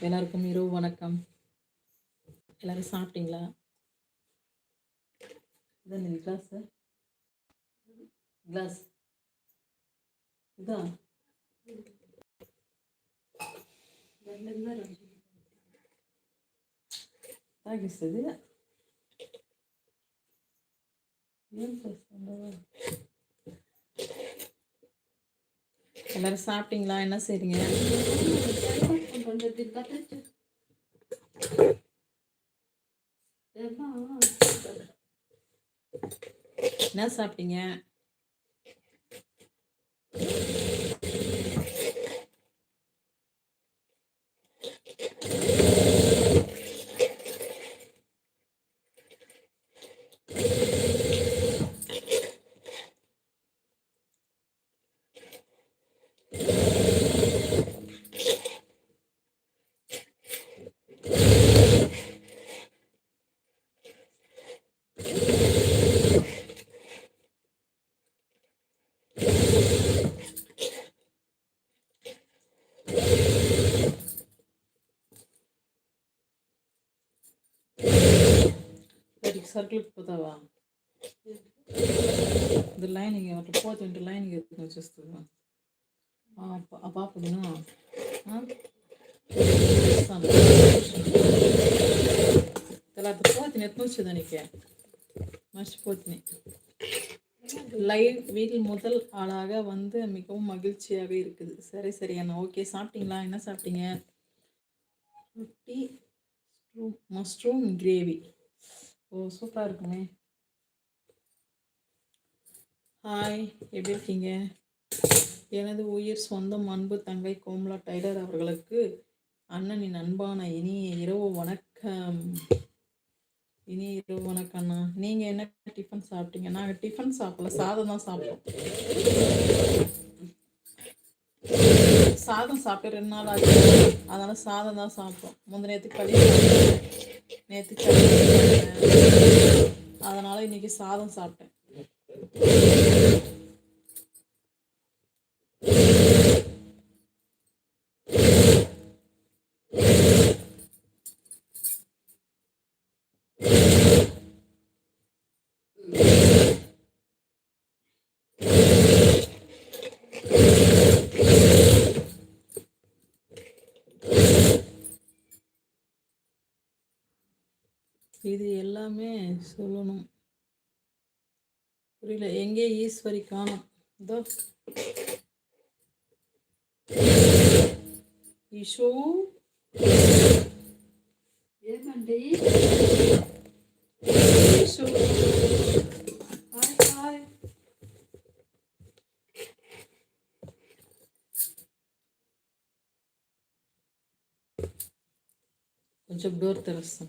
எல்லாருக்கும் இரவு வணக்கம் எல்லாரும் சாப்பிட்டீங்களா இதான் இந்த கிளாஸ் கிளாஸ் இதான் తాగిస్తుంది ఏం చేస్తుందో எல்லாரும் சாப்பிட்டீங்களா என்ன செய்றீங்க என்ன சாப்பிட்டீங்க సరుకులకు పోతావా ఇది లైనింగ్ అట్లా పోతుంటే లైనింగ్ ఎత్తుకుని వచ్చేస్తుంది ఆ పా- ఆ పాపదిను తర్వాత పోతుంది ఎత్తుని వచ్చేదానికి మర్చిపోతుంది லைவ் வீட்டில் முதல் ஆளாக வந்து மிகவும் மகிழ்ச்சியாக இருக்குது சரி சரி அண்ணா ஓகே சாப்பிட்டீங்களா என்ன சாப்பிட்டீங்க ரொட்டி மஷ்ரூம் கிரேவி ஓ சூப்பராக இருக்குமே. ஹாய் எப்படி இருக்கீங்க? எனது உயிர் சொந்தம் அன்பு தங்கை கோமலா டைலர் அவர்களுக்கு அண்ணனின் அன்பான இனிய இரவு வணக்கம். இனிய இரவு வணக்கம் அண்ணா. நீங்கள் என்ன டிஃபன் சாப்பிட்டீங்க? நாங்கள் டிஃபன் சாப்பிடல சாதம் தான் சாப்பிட்டோம். சாதம் சாப்பிட்டு ரெண்டு நாள் ஆச்சு. அதனால சாதம் தான் சாப்பிட்டோம். முந்தின நேற்று கழிவு நேற்று கழிவு அதனால இன்னைக்கு சாதம் சாப்பிட்டேன். இது எல்லாமே சொல்லணும் புரியல எங்கே ஈஸ்வரி காணோம் இதோ இஷு ఏమండి இஷு హాయ్ హాయ్ కొంచెం డోర్ తెరుస్తాం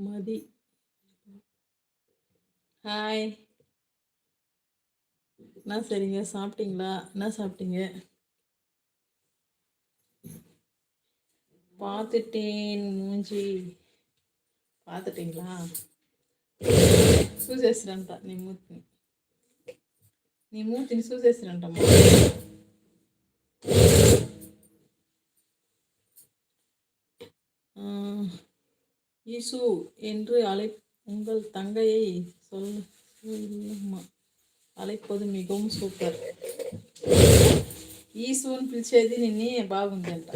மதி ஹாய் என்ன சரிங்க சாப்பிட்டீங்களா என்ன சாப்பிட்டீங்க பார்த்துட்டேன் மூஞ்சி பார்த்துட்டீங்களா చూసేసిరంట నీ మూతిని నీ మూతిని చూసేసిరంటమ్మా ஆஹ், ஈசு என்று அழை உங்கள் தங்கையை சொல் అలైపోదు మీకు సూపర్ ఈ సూన్ పిలిచేది నిన్నే బాగుందంట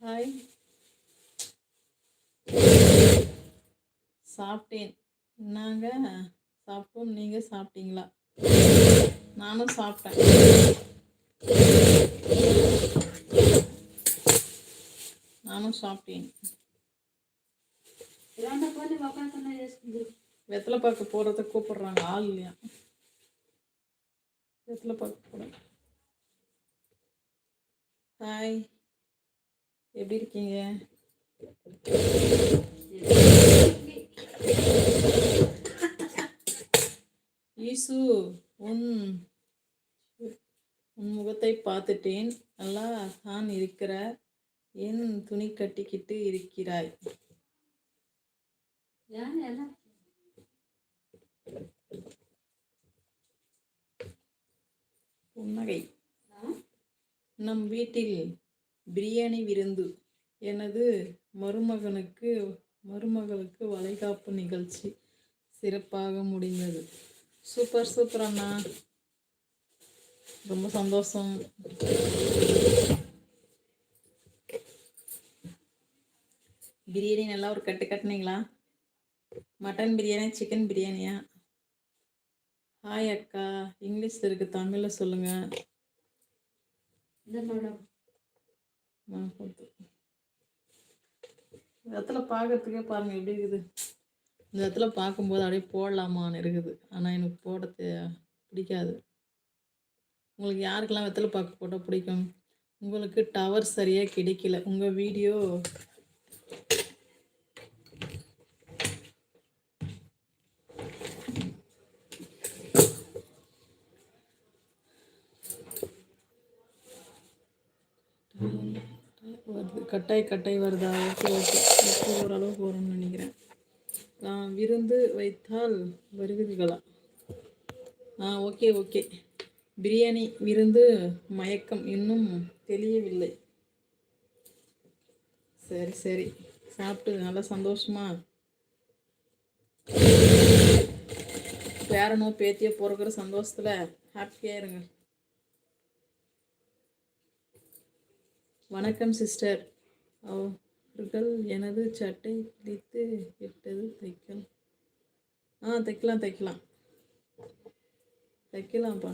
హాయ్ சாப்பிட்டேன். நாங்கள் சாப்பிட்டோம் நீங்கள் சாப்பிட்டீங்களா? நானும் சாப்பிட்டேன். நானும் சாப்பிட்டேను வெத்தலை பார்க்க போகிறத கூப்பிடுறாங்க. ஆள் இல்லையா? வெத்தலை பார்க்க போகிறேன் ஹாய் எப்படி இருக்கீங்க? ஈசு உன் உன் முகத்தை பார்த்துட்டேன். நல்லா தான் இருக்கிற ஏன் துணி கட்டிக்கிட்டு இருக்கிறாய். புன்னகை. நம் வீட்டில் பிரியாணி விருந்து. எனது மருமகனுக்கு மருமகளுக்கு வளைகாப்பு நிகழ்ச்சி சிறப்பாக முடிந்தது. சூப்பர் சூப்பர் அண்ணா ரொம்ப சந்தோஷம். பிரியாணி நல்லா ஒரு கட்டு கட்டுனீங்களா? மட்டன் பிரியாணி சிக்கன் பிரியாணியா? ஹாய் அக்கா. இங்கிலீஷ் இருக்கு தமிழில் இந்த இடத்துல பார்க்கறதுக்கே பாருங்கள் எப்படி இருக்குது. இந்த இடத்துல பார்க்கும்போது அப்படியே போடலாமான்னு இருக்குது. ஆனால் எனக்கு போட பிடிக்காது. உங்களுக்கு யாருக்கெல்லாம் வெத்தலை பாக்கு போட்டால் பிடிக்கும்? உங்களுக்கு டவர் சரியாக கிடைக்கல. உங்கள் வீடியோ வருது. கட்டாய் கட்டாய் வருதா? Okay okay. ஓரளவுக்கு வரும்னு நினைக்கிறேன். விருந்து வைத்தால் வருவீர்களா ஆ ஓகே ஓகே. பிரியாணி விருந்து மயக்கம் இன்னும் தெரியவில்லை சரி சரி. சாப்பிட்டு நல்லா சந்தோஷமா. பேரனோ பேத்தியோ பிறக்கிற சந்தோஷத்தில் ஹாப்பியாக இருங்க. வணக்கம் சிஸ்டர் ஓ அவர்கள் எனது சட்டை கிழித்து விட்டது தைக்கலாம் ஆ தைக்கலாம் தைக்கலாம். தைக்கலாம்ப்பா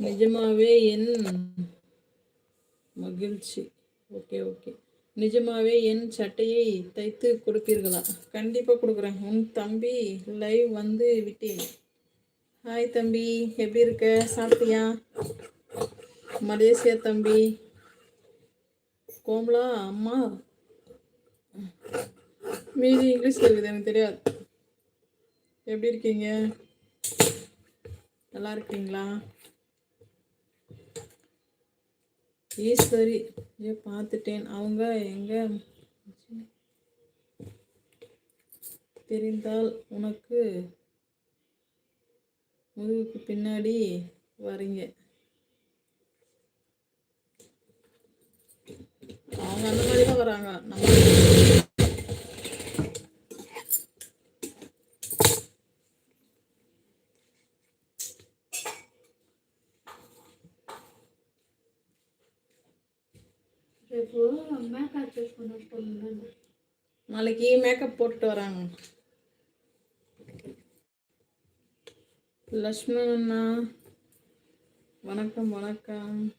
நிஜமாவே என் மகிழ்ச்சி. Okay okay. நிஜமாவே என் சட்டையை தைத்து கொடுப்பீர்களா? கண்டிப்பாக கொடுக்குறேன். உன் தம்பி லைவ் வந்து விட்டேன். ஹாய் தம்பி எப்படி இருக்க? சாப்பிட்டியா? மலேசியா தம்பி. கோமலா அம்மா. மீதி இங்கிலீஷில் இருக்குது எனக்கு தெரியாது. எப்படி இருக்கீங்க? நல்லா இருக்கீங்களா? ஈஸ்வரி ஏ பார்த்துட்டேன். அவங்க எங்க? தெரிந்தால் உனக்கு முதுகுக்கு பின்னாடி வரீங்க. அவங்க அந்த மாதிரி தான் வராங்க. நம்ம நாளைக்கு மேக்கப் போட்டுட்டு வராங்க. லக்ஷ்மண் அண்ணா வணக்கம் வணக்கம்.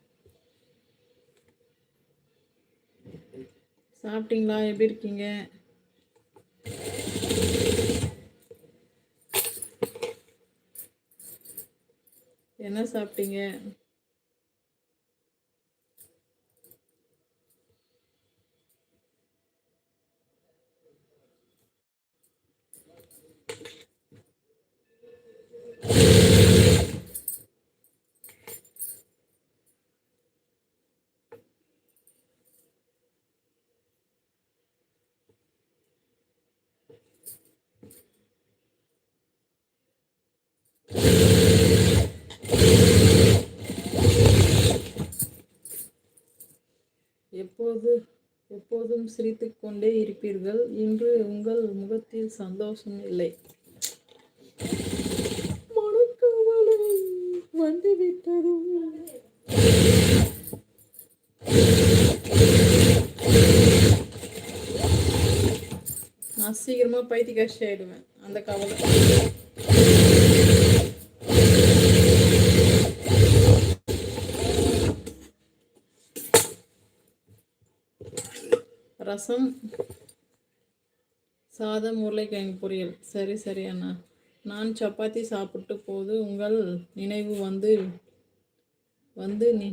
சாப்பிட்டீங்களா? எப்படி இருக்கீங்க? என்ன சாப்பிட்டீங்க? எப்போதும் சிரித்துக்கொண்டே இருப்பீர்கள். இன்று உங்கள் முகத்தில் சந்தோஷம் இல்லை. மனக்கவலை வந்துவிட்டதும் நான் சீக்கிரமா பைத்தியக்காட்சி ஆயிடுவேன். அந்த கவலை. ரசம் சாதம் உருளைக்கிழங்கு பொரியல். சரி சரி அண்ணா. நான் சப்பாத்தி சாப்பிட்டு போது உங்கள் நினைவு வந்து வந்து நி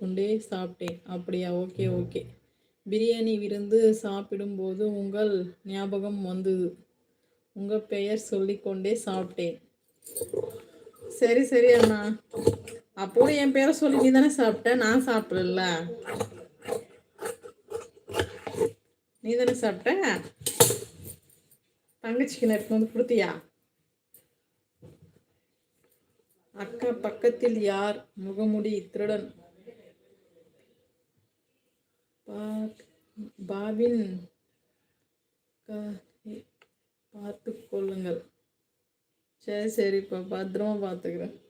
கொண்டே சாப்பிட்டேன். அப்படியா? Okay okay. பிரியாணி விருந்து சாப்பிடும்போது உங்கள் ஞாபகம் வந்தது. உங்கள் பெயர் சொல்லிக்கொண்டே சாப்பிட்டேன். சரி சரி அண்ணா. அப்போது என் பேரை சொல்லி நீ தானே சாப்பிட்ட? நான் சாப்பிடல. நீ தானே சாப்பிட்ட? தங்கச்சிக்கு நேரத்துக்கு வந்து கொடுத்தியா? அக்கா பக்கத்தில் யார்? முகமுடி திருடன். பா- பாவின் பார்த்து கொள்ளுங்கள். சரி சரிப்பா பத்திரமா பார்த்துக்கிறேன்.